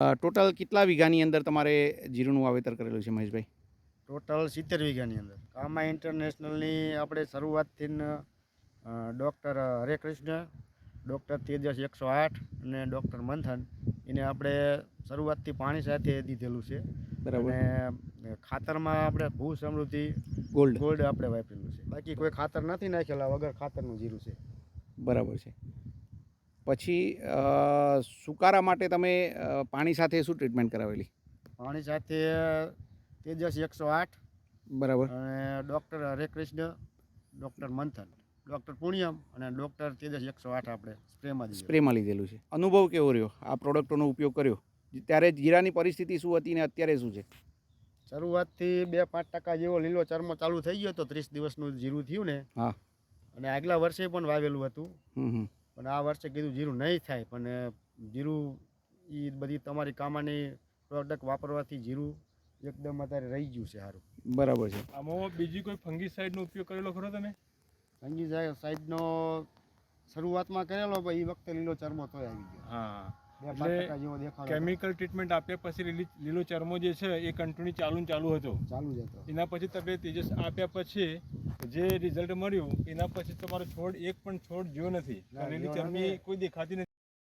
Total કેટલા વીઘાની અંદર તમારે જીરુંનું વાવેતર કરેલું છે મહેશભાઈ? ટોટલ સિત્તેર વીઘાની અંદર. કામા ઇન્ટરનેશનલની આપણે શરૂઆતથી ડૉક્ટર હરેકૃષ્ણ ડૉક્ટર તેજસ એકસો આઠ અને ડૉક્ટર મંથન. એને આપણે શરૂઆતથી પાણી સાથે દીધેલું છે. બરાબર. અને ખાતરમાં આપણે ભૂ સમૃદ્ધિ ગોલ્ડ ગોલ્ડ આપણે વાપરેલું છે. બાકી કોઈ ખાતર નથી નાખેલા વગર ખાતરનું જીરું છે. બરાબર છે. પછી સુકારા માટે તમે પાણી સાથે શું ટ્રીટમેન્ટ કરાવેલી? પાણી સાથે તેજસ એકસો આઠ બરાબર. અને doctor Harekrishna doctor Manthan doctor Punyam અને ડૉક્ટર તેજસ એકસો આઠ આપણે સ્પ્રેમાં સ્પ્રેમાં લીધેલું છે. અનુભવ કેવો રહ્યો? આ પ્રોડક્ટોનો ઉપયોગ કર્યો? ત્યારે જીરાની પરિસ્થિતિ શું હતી ને અત્યારે શું છે? શરૂઆતથી બે પાંચ ટકા જેવો લીલો ચરમો ચાલુ થઈ ગયો તો ત્રીસ દિવસનું જીરું થયું ને. હા. અને આગલા વર્ષે પણ વાવેલું હતું. પણ આ વર્ષે કીધું જીરું નહીં થાય પણ જીરું એ બધી તમારી કામાની પ્રોડક્ટ વાપરવાથી જીરું એકદમ અત્યારે રહી ગયું છે સારું. બરાબર છે. આમાં બીજી કોઈ ફંગીસાઇડનો ઉપયોગ કરેલો ખરો તમે? સંગી સાઈડનો શરૂઆતમાં કરેલો પણ એ વખતે લીલો ચરમો તોય આવી ગયો. હા. કેમિકલ ટ્રીટમેન્ટ આપ્યા પછી લીલી લીલો ચરમો જે છે એ કન્ટિન્યુ ચાલુ ચાલુ હતો. ચાલુ જ હતો. એના પછી તમે તેજસ આપ્યા પછી જે રિઝલ્ટ મળ્યું એના પછી તમારો છોડ એક પણ છોડ જોયો નથી લીલી નથી. કોઈ દેખાતી નથી